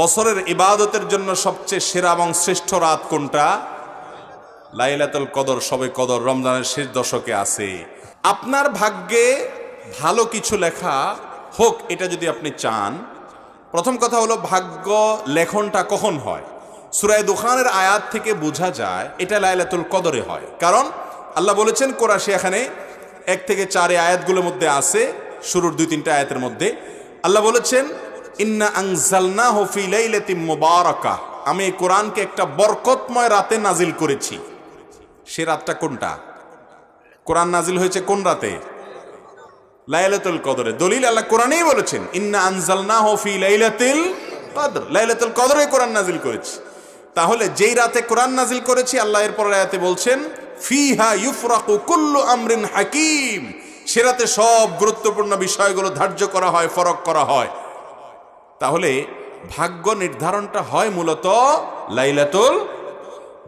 বছরের ইবাদতের জন্য সবচেয়ে সেরা এবং শ্রেষ্ঠ রাত কোনটা? লাইলাতুল কদর, সবে কদর, রমজানের শেষ দশকে আছে। আপনার ভাগ্যে ভালো কিছু লেখা হোক, এটা যদি আপনি চান। প্রথম কথা হলো, ভাগ্য লেখনটা কখন হয়? সুরায় দোকানের আয়াত থেকে বোঝা যায়, এটা লাইলাতুল কদরে হয়। কারণ আল্লাহ বলেছেন, কোরআশি এখানে এক থেকে চারে আয়াতগুলোর মধ্যে আছে, শুরুর দুই তিনটা আয়াতের মধ্যে। আল্লাহ বলেছেন ইন্না আংজালনা হফি লাইলাতিম মুবারাকা আমি এই কোরআনকে একটা বরকতময় রাতে নাজিল করেছি। সে রাতটা কোনটা? কোরআন নাজিল হয়েছে কোন রাতে? লাইলাতুল কদরে। দলিল আল্লাহ কোরআনেই বলেছেন, ইন্না আনজালনাহু হফি লাইলাতিল কদর লাইলাতুল কদরে কোরআন নাজিল করেছি। তাহলে যেই রাতে কোরআন নাজিল করেছি, আল্লাহ এর পরের আয়াতে বলছেন, ফিহা ইউফরাকু কুল্লু আমরিন হাকিম সে রাতে সব গুরুত্বপূর্ণ বিষয়গুলো ধার্য করা হয়, ফরক করা হয়। তাহলে ভাগ্য নির্ধারণটা হয় মূলত লাইলাতুল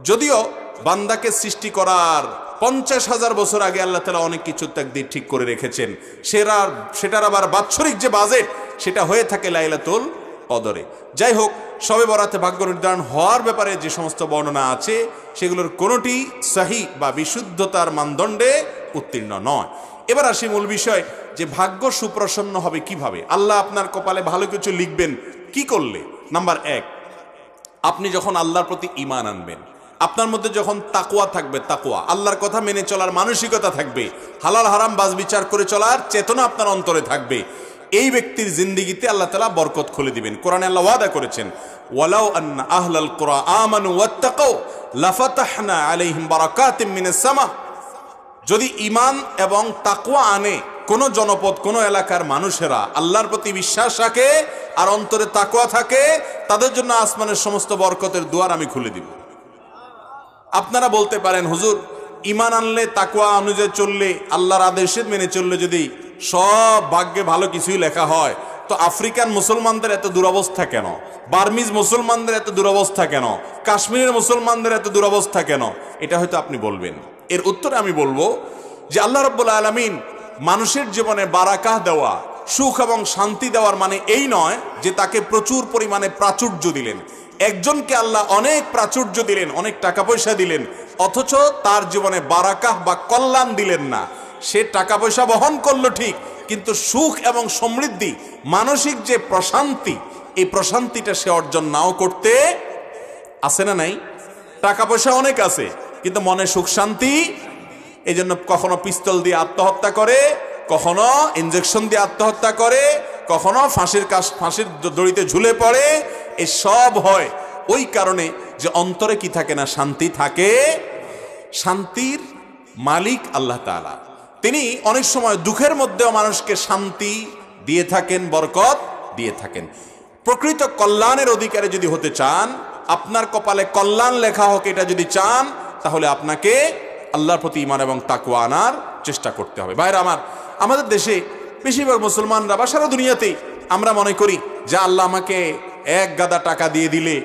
যদিও বান্দাকে সৃষ্টি করার পঞ্চাশ হাজার বছর আগে আল্লাহ তালা অনেক কিছু তাকদির ঠিক করে রেখেছেন। সেটার সেটার আবার বাৎসরিক যে বাজেট, সেটা হয়ে থাকে লাইলাতুল কদরে। যাই হোক, সবে বরাতে ভাগ্য নির্ধারণ হওয়ার ব্যাপারে যে সমস্ত বর্ণনা আছে, সেগুলোর কোনোটি সাহি বা বিশুদ্ধতার মানদণ্ডে উত্তীর্ণ নয়। এবার আসি মূল বিষয় যে ভাগ্য সুপ্রসন্ন হবে কীভাবে? আল্লাহ আপনার কপালে ভালো কিছু লিখবেন, কি করলে? নাম্বার এক, আপনি যখন আল্লাহর প্রতি ইমান আনবেন, আপনার মধ্যে যখন তাকুয়া থাকবে তাকুয়া আল্লাহর কথা মেনে চলার মানসিকতা থাকবে, হালাল হারাম বাজ বিচার করে চলার চেতনা আপনার অন্তরে থাকবে, এই ব্যক্তির জিন্দিগিতে আল্লাহ তালা বরকত খুলে দিবেন। কোরআনে আল্লাহ ওয়াদা করেছেন, ওয়ালাউ আন্না আহলাল কুরআ আমানু ওয়াত্তাকাউ লাফাতাহনা আলাইহিম বারাকাতিম মিনাস সামা। যদি ইমান এবং তাকুয়া আনে কোন জনপদ, কোন এলাকার মানুষেরা, আল্লাহর প্রতি বিশ্বাস রাখে আর অন্তরে তাকুয়া থাকে, তাদের জন্য আসমানের সমস্ত বরকতের দুয়ার আমি খুলে দিব। আপনারা বলতে পারেন, হুজুর ইমান আনলে তাকুয়া অনুযায়ী চললে, আল্লাহর আদেশে মেনে চললে যদি সব ভাগ্যে ভালো কিছুই লেখা হয়, তো আফ্রিকান মুসলমানদের এত দুরবস্থা কেন? বার্মিজ মুসলমানদের এত দুরবস্থা কেন? কাশ্মীরের মুসলমানদের এত দুরবস্থা কেন? এটা হয়তো আপনি বলবেন। এর উত্তরে আমি বলব যে আল্লাহ রব্বুল আলমিন মানুষের জীবনে বারাকাহ দেওয়া, সুখ এবং শান্তি দেওয়ার মানে এই নয় যে তাকে প্রচুর পরিমাণে প্রাচুর্য দিলেন। একজনকে আল্লাহ অনেক প্রাচুর্য দিলেন, অনেক টাকা পয়সা দিলেন, অথচ তার জীবনে বারাকাহ বা কল্যাণ দিলেন না। সে টাকা পয়সা বহন করল ঠিক, কিন্তু সুখ এবং সমৃদ্ধি, মানসিক যে প্রশান্তি, এই প্রশান্তিটা সে অর্জন নাও করতে আছে না নাই? টাকা পয়সা অনেক আছে কিন্তু মনে সুখ শান্তি? এই জন্য কখনো পিস্তল দিয়ে আত্মহত্যা করে, কখনো ইঞ্জেকশন দিয়ে আত্মহত্যা করে, কখনো ফাঁসির কাজ ফাঁসির দড়িতে ঝুলে পড়ে এই সব হয়। ওই কারণে যে অন্তরে কি থাকে না, শান্তি থাকে। শান্তির মালিক আল্লাহ তাআলা। তিনি অনেক সময় দুঃখের মধ্যেও মানুষকে শান্তি দিয়ে থাকেন, বরকত দিয়ে থাকেন। প্রকৃত কল্যাণের অধিকারে যদি হতে চান, আপনার কপালে কল্যাণ লেখা হোক, এটা যদি চান তাহলে আপনাকে আল্লাহর প্রতি ইমান এবং তাকুয়া আনার চেষ্টা করতে হবে। বাইরে আমার, আমাদের দেশে বেশিরভাগ মুসলমানরা বা সারা দুনিয়াতেই আমরা মনে করি যে আল্লাহ আমাকে এক গাদা টাকা দিয়ে দিলে,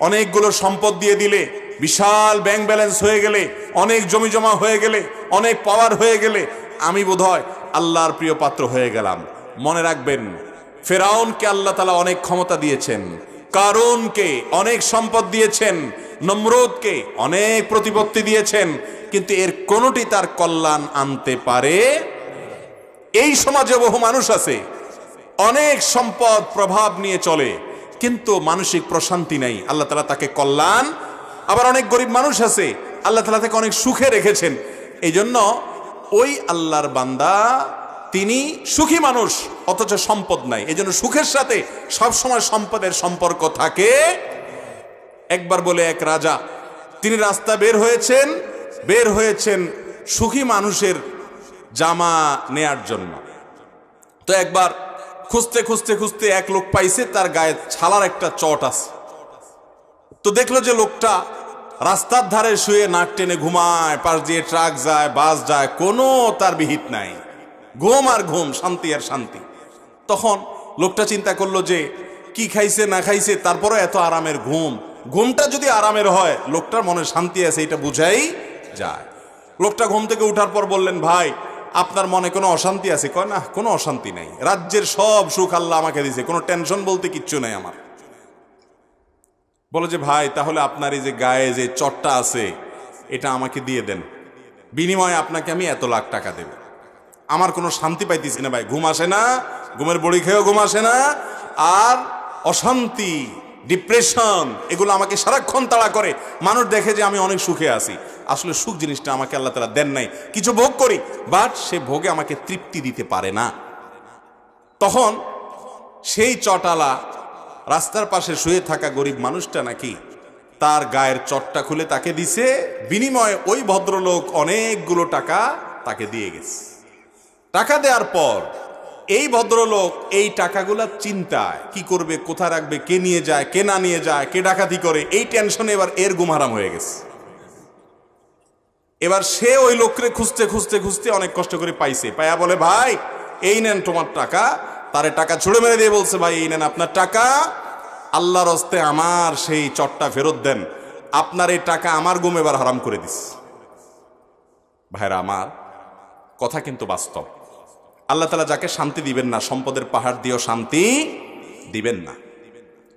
অনেকগুলো সম্পদ দিয়ে দিলে, বিশাল ব্যাংক ব্যালেন্স হয়ে গেলে, অনেক জমি জমা হয়ে গেলে, অনেক পাওয়ার হয়ে গেলে, আমি বোধহয় আল্লাহর প্রিয় পাত্র হয়ে গেলাম। মনে রাখবেন, ফেরাউনকে আল্লাহ তালা অনেক ক্ষমতা দিয়েছেন। কারুনকে অনেক সম্পদ দিয়েছেন, নমরুদকে অনেক প্রতিপত্তি দিয়েছেন, কিন্তু এর কোনোটি তার কল্যাণ আনতে পারে? এই সমাজে বহু মানুষ আছে, অনেক সম্পদ প্রভাব নিয়ে চলে, কিন্তু মানসিক প্রশান্তি নেই। আল্লাহ তালা তাকে কল্যাণ, আবার অনেক গরিব মানুষ আছে, আল্লাহ তালা তাকে অনেক সুখে রেখেছেন। এই জন্য ওই আল্লাহর বান্দা তিনি সুখী মানুষ, অথচ সম্পদ নাই। এই জন্য সুখের সাথে সবসময় সম্পদের সম্পর্ক থাকে। একবার বলে এক রাজা, তিনি রাস্তা বের হয়েছেন বের হয়েছেন সুখী মানুষের জামা নেয়ার জন্য। তো একবার খুঁজতে খুঁজতে খুঁজতে এক লোক পাইছে, তার গায়ে ছালার একটা চট আছে। তো দেখল যে লোকটা রাস্তার ধারে শুয়ে নাক টেনে ঘুমায়, পাশ দিয়ে ট্রাক যায়, বাস যায়, কোনো তার বিহিত নাই। ঘুম আর ঘুম, শান্তি আর শান্তি। তখন লোকটা চিন্তা করল যে, কি খাইছে, না খাইছে তারপরে এত আরামের ঘুম। ঘুমটা যদি আরামের হয়, লোকটার মনে শান্তি আছে, এটা বুঝাই যায়। লোকটা ঘুম থেকে উঠার পর বললেন, ভাই, আপনার মনে কোনো অশান্তি আছে? কয়, না, কোনো অশান্তি নাই। রাজ্যের সব সুখ আল্লাহ আমাকে দিছে, কোনো টেনশন বলতে কিচ্ছু নাই আমার। বলে যে, ভাই, তাহলে আপনার এই যে গায়ে যে চটটা আছে, এটা আমাকে দিয়ে দেন। বিনিময়ে আপনাকে আমি এত লাখ টাকা দেব। আমার কোনো শান্তি পাইতেছি না ভাই। ঘুম আসে না, ঘুমের বড়ি খেয়েও ঘুম আসে না, আর অশান্তি, ডিপ্রেশন, এগুলো আমাকে সারাক্ষণ তাড়া করে। মানুষ দেখে যে আমি অনেক সুখে আছি। আসলে সুখ জিনিসটা আমাকে আল্লাহ তালা দেন নাই। কিছু ভোগ করি বাট সে ভোগে আমাকে তৃপ্তি দিতে পারে না। তখন সেই চটালা রাস্তার পাশে শুয়ে থাকা গরিব মানুষটা নাকি তার গায়ের চটটা খুলে তাকে দিছে। বিনিময়ে ওই ভদ্রলোক অনেকগুলো টাকা তাকে দিয়ে গেছে। টাকা দেওয়ার পর এই ভদ্রলোক এই টাকাগুলা চিন্তায়, কি করবে, কোথায় রাখবে, কে নিয়ে যায়, কে না নিয়ে যায়, কে ডাকাতি করে, এই টেনশনে এবার এর গুমারাম হয়ে গেছে। এবার সে ওই লোকরে খুঁজতে খুঁজতে খুঁজতে অনেক কষ্ট করে পাইছে। পায়া বলে, ভাই, এই নেন তোমার টাকা। তারে টাকা ছুড়ে মেরে দিয়ে বলছে, ভাই, এই নেন আপনার টাকা। আল্লাহর হস্তে আমার সেই চটটা ফেরত দেন। আপনার এই টাকা আমার গুম এবার হারাম করে দিস। ভাইরা, আমার কথা কিন্তু বাস্তব। আল্লাহ তালা যাকে শান্তি দিবেন না, সম্পদের পাহাড় দিয়েও শান্তি দিবেন না।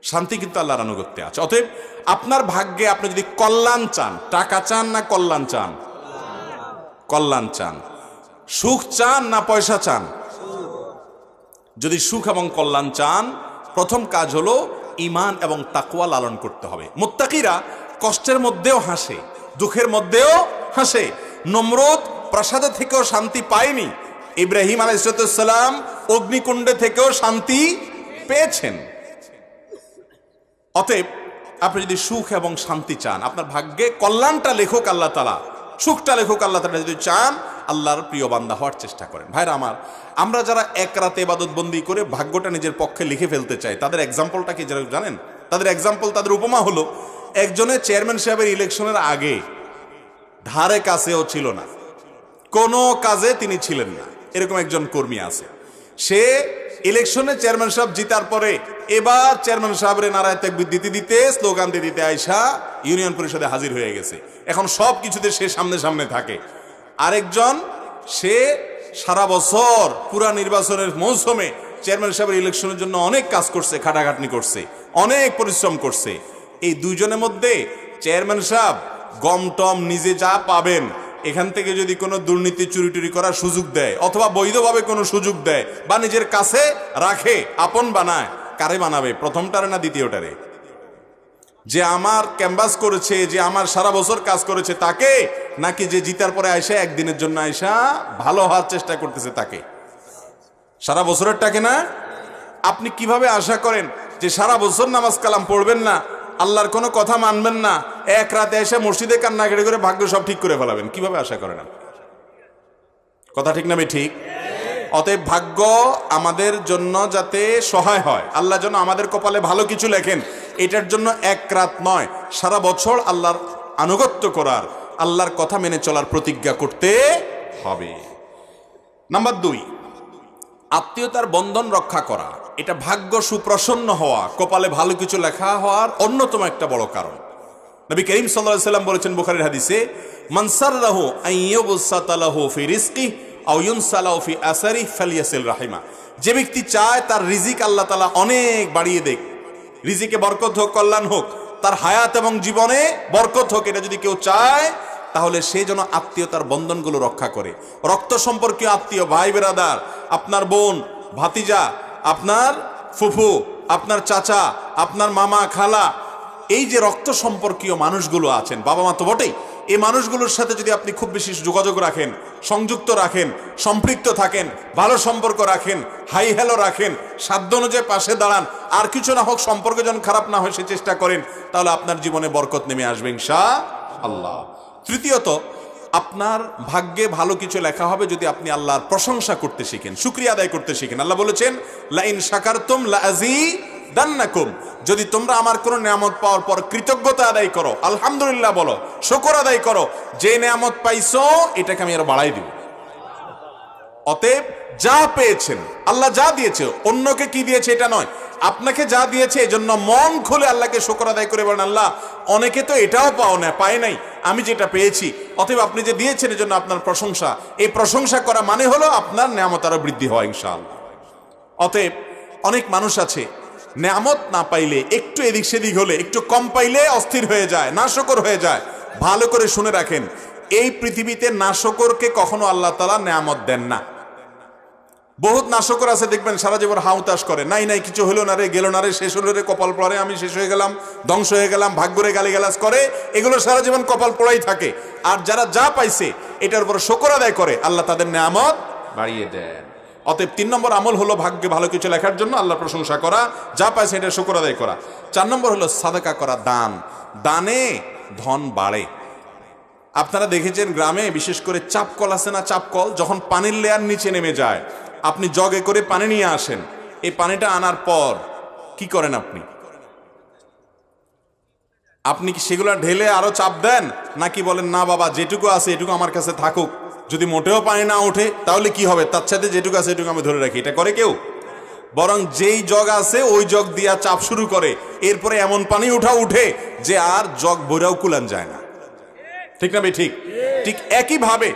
শান্তি কিন্তু আল্লাহর আনুগত্যে আছে। অতএব আপনার ভাগ্যে আপনি যদি কল্যাণ চান, টাকা চান না কল্যাণ চান? কল্যাণ চান। সুখ চান না পয়সা চান? যদি সুখ এবং কল্যাণ চান, প্রথম কাজ হলো ইমান এবং তাকুয়া লালন করতে হবে। মুত্তাকিরা কষ্টের মধ্যেও হাসে, দুঃখের মধ্যেও হাসে নমরুদ প্রাসাদে থেকেও শান্তি পায়নি ইব্রাহিম আলাইসালাম অগ্নিকুণ্ডে থেকেও শান্তি পেয়েছেন। অতএব আপনি যদি সুখ এবং শান্তি চান, আপনার ভাগ্যে কল্যাণটা লেখক আল্লাহ তালা সুখটা লেখক আল্লাহ তালা যদি চান, আল্লাহর প্রিয় বান্দা হওয়ার চেষ্টা করেন। ভাইরা আমার, আমরা যারা এক রাতে এবাদত বন্দি করে ভাগ্যটা নিজের পক্ষে লিখে ফেলতে চাই, তাদের এক্সাম্পলটা কি যারা জানেন? তাদের এক্সাম্পল তাদের উপমা হলো একজনের চেয়ারম্যান সাহেবের ইলেকশনের আগে ধারে কাছেও ছিল না। কোনো কাজে তিনি ছিলেন না। এরকম একজন কর্মী আছে। সে ইলেকশনে চেয়ারম্যান সাহেব জিতার পরে এবার চেয়ারম্যান সাহেবের নারায় তেকবির দিতে দিতে, স্লোগান দিতে দিতে আয়সা ইউনিয়ন পরিষদে হাজির হয়ে গেছে। এখন সব কিছুতে সে সামনে সামনে থাকে। আরেকজন, সে সারা বছর পুরা নির্বাচনের মৌসুমে চেয়ারম্যান সাহেবের ইলেকশনের জন্য অনেক কাজ করছে, খাটাখাটনি করছে, অনেক পরিশ্রম করছে। এই দুইজনের মধ্যে চেয়ারম্যান সাহেব গম টম নিজে যা পাবেন এখান থেকে যদি কোনো দুর্নীতি চুরি টুরি করার সুযোগ দেয়, অথবা বৈধভাবে কোনো সুযোগ দেয়, বা নিজের কাছে রাখে, আপন বানায়, কারে বানাবে? প্রথমটারে না দ্বিতীয়টারে? যে আমার ক্যাম্বাস করেছে, যে আমার সারা বছর কাজ করেছে তাকে, নাকি যে জিতার পরে আয়সা একদিনের জন্য আয়সা ভালো হওয়ার চেষ্টা করতেছে তাকে? সারা বছরেরটাকে না? আপনি কীভাবে আশা করেন যে সারা বছর নামাজ কালাম পড়বেন না আল্লাহর কোনো কথা মানবেন না। এক রাতে এসে মসজিদে কান্নাকাটি করে ভাগ্য সব ঠিক করে ফেলাবেন। কীভাবে আশা করেন? কথা ঠিক না ঠিক? অতএব ভাগ্য আমাদের জন্য যাতে সহায় হয়। আল্লাহ যেন আমাদের কপালে ভালো কিছু লেখেন। এটার জন্য এক রাত নয়, সারা বছর আল্লাহর আনুগত্য করার, আল্লাহর কথা মেনে চলার প্রতিজ্ঞা করতে হবে। নাম্বার দুই আত্মীয়তার বন্ধন রক্ষা করা, এটা ভাগ্য সুপ্রসন্ন হওয়া, কপালে ভালো কিছু লেখা হওয়ার অন্যতম একটা বড় কারণ। নবী করিম সাল্লাম বলেছেন বুখারীর হাদিসে মানসাররাহু আইয়ুবসাতালাহু ফি রিজকি আও ইউনসালাহু ফি ফালিয়াসিল রাহিমা। যে ব্যক্তি চায় তার রিজিক আল্লাহ তাআলা অনেক বাড়িয়ে দেখ রিজিকে বরকত হোক, কল্যাণ হোক, তার হায়াত এবং জীবনে বরকত হোক, এটা যদি কেউ চায় তাহলে সে যেন আত্মীয়তার বন্ধনগুলো রক্ষা করে। রক্ত সম্পর্কীয় আত্মীয়, ভাই বেরাদার, আপনার বোন, ভাতিজা, আপনার ফুফু, আপনার চাচা, আপনার মামা, খালা, এই যে রক্ত সম্পর্কীয় মানুষগুলো আছেন, বাবা মা তো বটেই, এই মানুষগুলোর সাথে যদি আপনি খুব বেশি যোগাযোগ রাখেন, সংযুক্ত রাখেন, সম্পৃক্ত থাকেন, ভালো সম্পর্ক রাখেন, হাই হ্যালো রাখেন, সাধ্য অনুযায়ী পাশে দাঁড়ান, আর কিছু না হোক সম্পর্ক যেন খারাপ না হয় সে চেষ্টা করেন, তাহলে আপনার জীবনে বরকত নেমে আসবে ইনশা আল্লাহ। তৃতীয়ত, আপনার ভাগ্যে ভালো কিছু লেখা হবে যদি আপনি আল্লাহর প্রশংসা করতে শিখেন, শুক্রিয়া আদায় করতে শিখেন। আল্লাহ বলেছেন, লাইন শাকারতুম লাজি দান্নাকুম যদি তোমরা আমার কোনো নিয়ামত পাওয়ার পর কৃতজ্ঞতা আদায় করো, আলহামদুলিল্লাহ বলো, শকর আদায় করো, যে নিয়ামত পাইছো, এটাকে আমি আরও বাড়াই দিব। অতএব যা পেয়েছেন, আল্লাহ যা দিয়েছে, অন্যকে কি দিয়েছে এটা নয় আপনাকে যা দিয়েছে এজন্য মন খুলে আল্লাহকে শোকর আদায় করে বলেন, আল্লাহ, অনেকে তো এটাও পাও না, পায় নাই। আমি যেটা পেয়েছি, অতএব আপনি যে দিয়েছেন এজন্য আপনার প্রশংসা। এই প্রশংসা করা মানে হলো আপনার নিয়ামত আরও বৃদ্ধি হয় ইনশাআল্লাহ। অতএব অনেক মানুষ আছে, নেয়ামত না পাইলে, একটু এদিক সেদিক হলে, একটু কম পাইলে অস্থির হয়ে যায়, নাশকর হয়ে যায়। ভালো করে শুনে রাখেন, এই পৃথিবীতে নাশকরকে কখনো আল্লাহ তালা নেয়ামত দেন না। বহুত নাশকর আছে, দেখবেন সারা জীবন হাউতাস করে। নাই নাই, কিছু হলো না রে, গেল না রে, শেষ হলো রে, কপাল পড়ে, আমি শেষ হয়ে গেলাম, ধ্বংস হয়ে গেলাম, ভাগ্যরে গালিগালাজ করে, এগুলো সারা জীবন কপাল পড়াই থাকে। আর যারা যা পাইছে, এটার উপর শকর আদায় করে, আল্লাহ তাদের নেয়ামত বাড়িয়ে দেন। অতএব তিন নম্বর আমল হলো ভাগ্যে ভালো কিছু লেখার জন্য আল্লাহ প্রশংসা করা, যা পাইছে এটা শকর আদায় করা। চার নম্বর হলো সাদাকা করা, দান। দানে ধন বাড়ে। আপনারা দেখেছেন গ্রামে বিশেষ করে চাপকল আছে না, চাপকল, যখন পানির লেয়ার নিচে নেমে যায় আপনি জগে করে পানি নিয়ে আসেন। এই পানিটা আনার পর কি করেন আপনি? আপনি কি সেগুলো ঢেলে আরও চাপ দেন? নাকি বলেন, না বাবা, যেটুকু আছে এটুকু আমার কাছে থাকুক। যদি মোটেও পানি না ওঠে, তাহলে কি হবে? তার সাথে যেটুকু আছে এটুকু আমি ধরে রাখি। এটা করে কেউ? বরং যেই জগ আছে, ওই জগ দিয়া চাপ শুরু করে। এরপরে এমন পানি উঠা উঠে যে আর জগ বইরাও কুলান যায় না। ঠিক না ভাই? ঠিক? ঠিক একইভাবে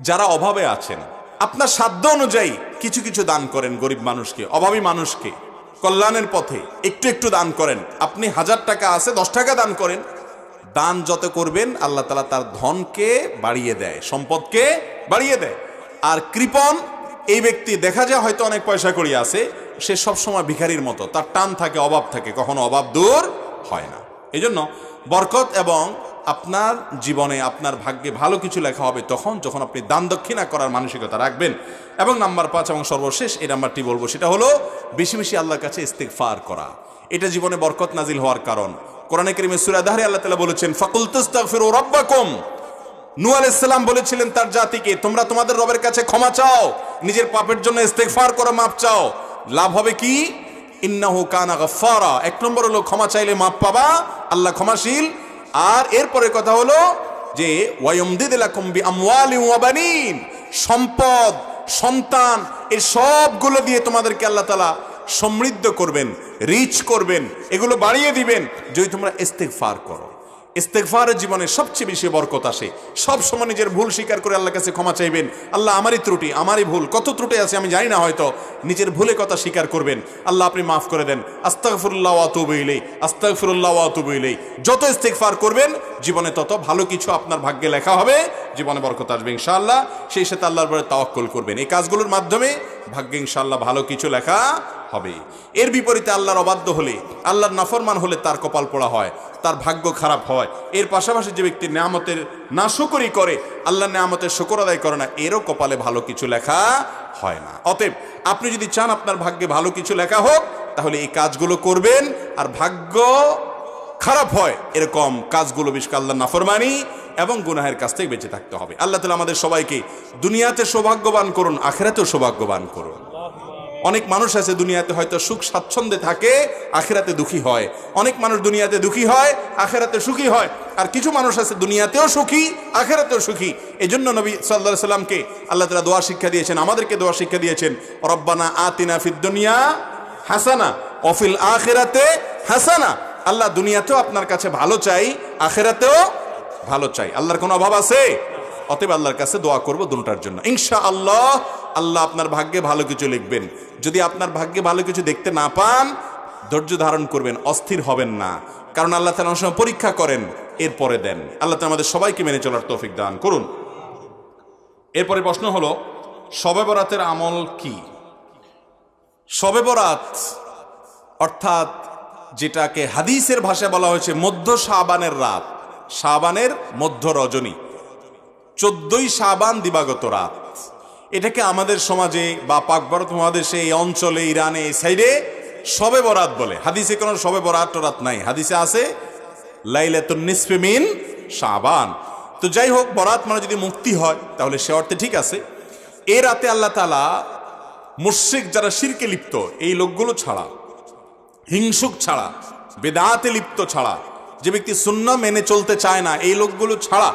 যারা অভাবে আছেন আপনার সাধ্য অনুযায়ী কিছু কিছু দান করেন গরিব মানুষকে, অভাবী মানুষকে। কল্যাণের পথে একটু একটু দান করেন। আপনি হাজার টাকা আছে, দশ টাকা দান করেন। দান যত করবেন, আল্লাহ তালা তার ধনকে বাড়িয়ে দেয়, সম্পদকে বাড়িয়ে দেয়। আর কৃপন, এই ব্যক্তি, দেখা যায় হয়তো অনেক পয়সা করি আছে, সে সবসময় ভিখারির মতো। তার টান থাকে, অভাব থাকে, কখনো অভাব দূর হয় না। এই জন্য বরকত এবং আপনার জীবনে, আপনার ভাগ্যে ভালো কিছু লেখা হবে তখন, যখন আপনি দান দক্ষিণা করার মানসিকতা রাখবেন। এবং নাম্বার পাঁচ এবং সর্বশেষ এই নাম্বারটি বলব, সেটা হলো বেশি বেশি আল্লাহর কাছে ইস্তেকফার করা। এটা জীবনে বরকত নাজিল হওয়ার কারণ। কোরআনে করিমে সুরাদাহারে আল্লাহ তালা বলেছেন ফাকুল তুস্তাগফিরু রাব্বাকুম। নূহ আলাইহিসসালাম বলেছিলেন তার জাতিকে, তোমরা তোমাদের রবের কাছে ক্ষমা চাও, নিজের পাপের জন্য ইস্তেগফার করো মাপ চাও। লাভ হবে কি? ইন্নাহু কানা গফারা এক নম্বর হলো, ক্ষমা চাইলে মাপ পাবা, আল্লাহ ক্ষমাশীল। আর এরপরে কথা হলো যে ওয়ায়ুমদিদুলাকুম বিআমওয়ালিন আমওয়ালি বানিন। সম্পদ, সন্তান এই সবগুলো দিয়ে তোমাদেরকে আল্লাহ তালা সমৃদ্ধ করবেন রিচ করবেন, এগুলো বাড়িয়ে দিবেন। যদি তোমরা ইস্তেগফার করো। ইস্তেগফারের জীবনে সবচেয়ে বেশি বরকত আসে। সব সময় নিজের ভুল স্বীকার করে আল্লাহর কাছে ক্ষমা চাইবেন। আল্লাহ আমারই ত্রুটি, আমারই ভুল, কত ত্রুটি আছে আমি জানি না হয়তো। নিজের ভুলে কথা স্বীকার করবেন। আল্লাহ আপনি মাফ করে দেন। আস্তাগফিরুল্লাহ ওয়া আতুবু ইলাই আস্তাগফিরুল্লাহ ওয়া আতুবু ইলাই যত ইস্তেগফার করবেন, জীবনে তত ভালো কিছু আপনার ভাগ্যে লেখা হবে। জীবনে বরকত আসবে ইনশাআল্লাহ। সেই সাথে আল্লাহর উপরে তাওয়াক্কুল করবেন। এই কাজগুলোর মাধ্যমে ভাগ্যে ইনশাল্লাহ ভালো কিছু লেখা হবে। এর বিপরীতে আল্লাহর অবাধ্য হলে, আল্লাহর নাফরমান হলে তার কপাল পোড়া হয়, তার ভাগ্য খারাপ হয়। এর পাশাপাশি যে ব্যক্তি নেয়ামতের নাশকরি করে আল্লাহর নেয়ামতের শকর আদায় করে না, এরও কপালে ভালো কিছু লেখা হয় না। অতএব আপনি যদি চান আপনার ভাগ্যে ভালো কিছু লেখা হোক, তাহলে এই কাজগুলো করবেন, আর ভাগ্য খারাপ হয়, এরকম কাজগুলো বিশেষ আল্লাহ নাফরমানি এবং গুনাহের কাছ থেকে বেঁচে থাকতে হবে। আল্লাহ তালা আমাদের সবাইকে দুনিয়াতে সৌভাগ্যবান করুন, আখেরাতেও সৌভাগ্যবান করুন। অনেক মানুষ আছে দুনিয়াতে হয়তো সুখ স্বাচ্ছন্দ্যে থাকে, আখেরাতে দুঃখী হয়। অনেক মানুষ দুনিয়াতে দুঃখী হয়, আখেরাতে সুখী হয়। আর কিছু মানুষ আছে দুনিয়াতেও সুখী, আখেরাতেও সুখী। এই জন্য নবী সাল্লাহ সাল্লামকে আল্লাহ তালা দোয়া শিক্ষা দিয়েছেন, আমাদেরকে দোয়া শিক্ষা দিয়েছেন, রব্বানা আতিনা ফিদ দুনিয়া হাসানা অফিল আখেরাতে হাসানা। আল্লাহ দুনিয়াতেও আপনার কাছে ভালো চাই, আখেরাতেও ভালো চাই। আল্লাহর কোনো অভাব আছে? অতএব আল্লাহর কাছে দোয়া করব দুটার জন্য। ইনশা আল্লাহ আল্লাহ আপনার ভাগ্যে ভালো কিছু লিখবেন। যদি আপনার ভাগ্যে ভালো কিছু দেখতে না পান, ধৈর্য ধারণ করবেন, অস্থির হবেন না। কারণ আল্লাহ তালা সময় পরীক্ষা করেন, এরপরে দেন। আল্লাহ তালা আমাদের সবাইকে মেনে চলার তৌফিক দান করুন। এরপরে প্রশ্ন হলো শবে বরাতের আমল কি? শবে বরাত অর্থাৎ যেটাকে হাদিসের ভাষায় বলা হয়েছে মধ্য শাবানের রাত। শাবানের মধ্য রজনী। চোদ্দই শাবান দিবাগত রাত। এটাকে আমাদের সমাজে বা পাক ভারত মহাদেশে এই অঞ্চলে, ইরানে, এই সাইডে সবে বরাত বলে। হাদিসে কোনো সবে বরাত টরাত নাই। হাদিসে আছে, লাইলাতুন নিসফে মিন শাবান। তো যাই হোক, বরাত মানে যদি মুক্তি হয়, তাহলে সে অর্থে ঠিক আছে। এ রাতে আল্লাহ তালা মুশ্রিক যারা শিরকে লিপ্ত, এই লোকগুলো ছাড়া হিংসুক ছাড়া, বেদাতে লিপ্ত ছাড়া, যে ব্যক্তি শূন্য মেনে চলতে চায় না, এই লোকগুলো ছাড়া,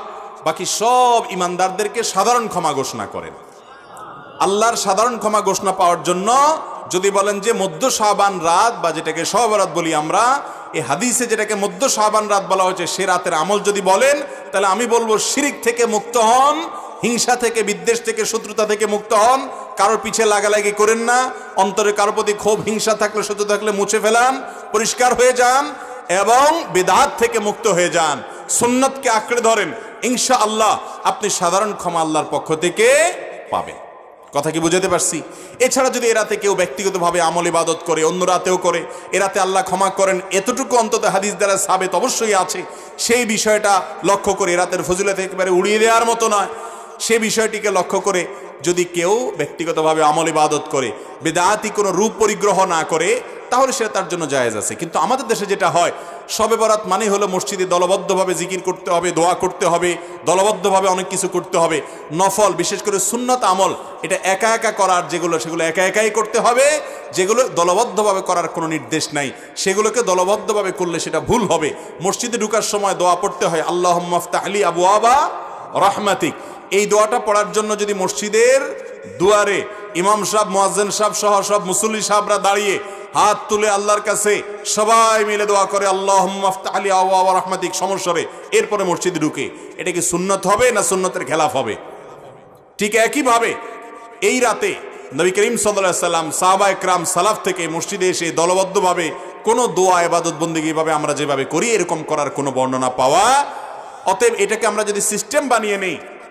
বাকি সব ইমানদারদেরকে সাধারণ ক্ষমা ঘোষণা করেন। আল্লাহর সাধারণ ক্ষমা ঘোষণা পাওয়ার জন্য যদি বলেন যে মধ্য শাহবান রাত, বা যেটাকে সহবরাত বলি আমরা এই হাদিসে যেটাকে মধ্য শাহবান রাত বলা হয়েছে, সে রাতের আমল যদি বলেন, তাহলে আমি বলব শিরিক থেকে মুক্ত হন হিংসা থেকে, বিদ্বেষ থেকে, শত্রুতা থেকে মুক্ত হন। কারোর পিছে লাগালাগি করেন না। অন্তরে কারোর প্রতি ক্ষোভ, হিংসা থাকলে শত্রু থাকলে মুছে ফেলান, পরিষ্কার হয়ে যান এবং বেদাত থেকে মুক্ত হয়ে যান। সুন্নতকে আঁকড়ে ধরেন। ইনশা আল্লাহ আপনি সাধারণ ক্ষমা আল্লাহর পক্ষ থেকে পাবেন। কথা কি বুঝাতে পারছি? এছাড়া যদি এরাতে কেউ ব্যক্তিগতভাবে আমল ইবাদত করে, অন্য রাতেও করে এরাতে আল্লাহ ক্ষমা করেন, এতটুকু অন্তত হাদিস দ্বারা সাবেত অবশ্যই আছে। সেই বিষয়টা লক্ষ্য করে এরাতের ফজিলত একেবারে উড়িয়ে দেওয়ার মতো নয়। সে বিষয়টিকে লক্ষ্য করে যদি কেউ ব্যক্তিগতভাবে আমল ইবাদত করে, বেদাতি কোনো রূপ পরিগ্রহ না করে, তাহলে সেটা তার জন্য জায়েজ আছে। কিন্তু আমাদের দেশে যেটা হয় সবে বরাত মানে হলো মসজিদে দলবদ্ধভাবে জিকির করতে হবে, দোয়া করতে হবে, দলবদ্ধভাবে অনেক কিছু করতে হবে, নফল, বিশেষ করে সুন্নত আমল, এটা একা একা করার যেগুলো, সেগুলো একা একাই করতে হবে, যেগুলো দলবদ্ধভাবে করার কোনো নির্দেশ নাই। সেগুলোকে দলবদ্ধভাবে করলে সেটা ভুল হবে। মসজিদে ঢুকার সময় দোয়া পড়তে হয় আল্লাহ মফতা আলী আবু আবা রহমাতিক। এই দোয়াটা পড়ার জন্য যদি মসজিদের দুয়ারে ইমাম সাহেব, মোয়াজ্জেন সাহেব সহ সব মুসল্লি সাহেবরা দাঁড়িয়ে হাত তুলে আল্লাহর কাছে সবাই মিলে দোয়া করে আল্লাহ আলী আবু রহমাতিক সমস্যরে এরপরে মসজিদে ঢুকে। এটা কি সুন্নত হবে না সুন্নতের খেলাফ হবে? ঠিক একইভাবে এই রাতে নবী করিম সাল্লাম, সাহবা একরাম, সালাফ থেকে মসজিদে এসে দলবদ্ধভাবে কোনো দোয়া এবাদত বন্দিগি ভাবে আমরা যেভাবে করি, এরকম করার কোনো বর্ণনা পাওয়া। অতএব এটাকে আমরা যদি সিস্টেম বানিয়ে নেই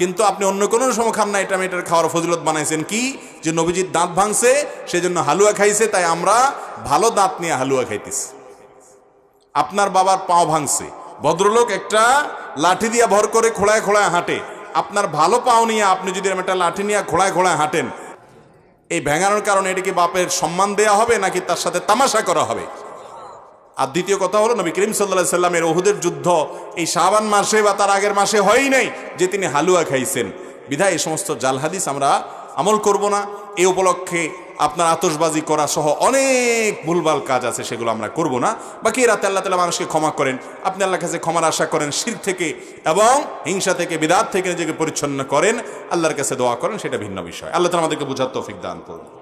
কিন্তু আপনি অন্য কোনো সময় খান না, এটা আমি এটার খাওয়ার ফজিলত বানাইছেন। কি? যে নবীজির দাঁত ভাঙছে, সেজন্য হালুয়া খাইছে, তাই আমরা ভালো দাঁত নিয়ে হালুয়া খাইতেছি। আপনার বাবার পাও ভাঙছে। ভদ্রলোক একটা লাঠি দিয়া ভর করে খোলায় খোলায় হাঁটে। আপনার ভালো পাও নিয়ে আপনি যদি একটা লাঠি নিয়ে খোলায় খোলায় হাঁটেন, এই ভেঙানোর কারণে এটা কি বাপের সম্মান দেয়া হবে, নাকি তার সাথে তামাশা করা হবে? আর দ্বিতীয় কথা হলো, নবী করিম সাল্লাহ সাল্লামের ওহুদের যুদ্ধ এই শাবান মাসে বা তার আগের মাসে হয়ই নাই যে তিনি হালুয়া খাইছেন। বিধায় এই সমস্ত জাল হাদিস আমরা আমল করব না। এই উপলক্ষে আপনার আতসবাজি করা সহ অনেক ভুলভাল কাজ আছে, সেগুলো আমরা করব না। বাকি রাতে আল্লাহ তালা মানুষকে ক্ষমা করেন। আপনি আল্লাহ কাছে ক্ষমার আশা করেন, শির থেকে এবং হিংসা থেকে, বিদাত থেকে নিজেকে পরিচ্ছন্ন করেন। আল্লাহর কাছে দোয়া করেন, সেটা ভিন্ন বিষয়। আল্লাহ তালা আমাদেরকে বুঝার তৌফিক দান করুন।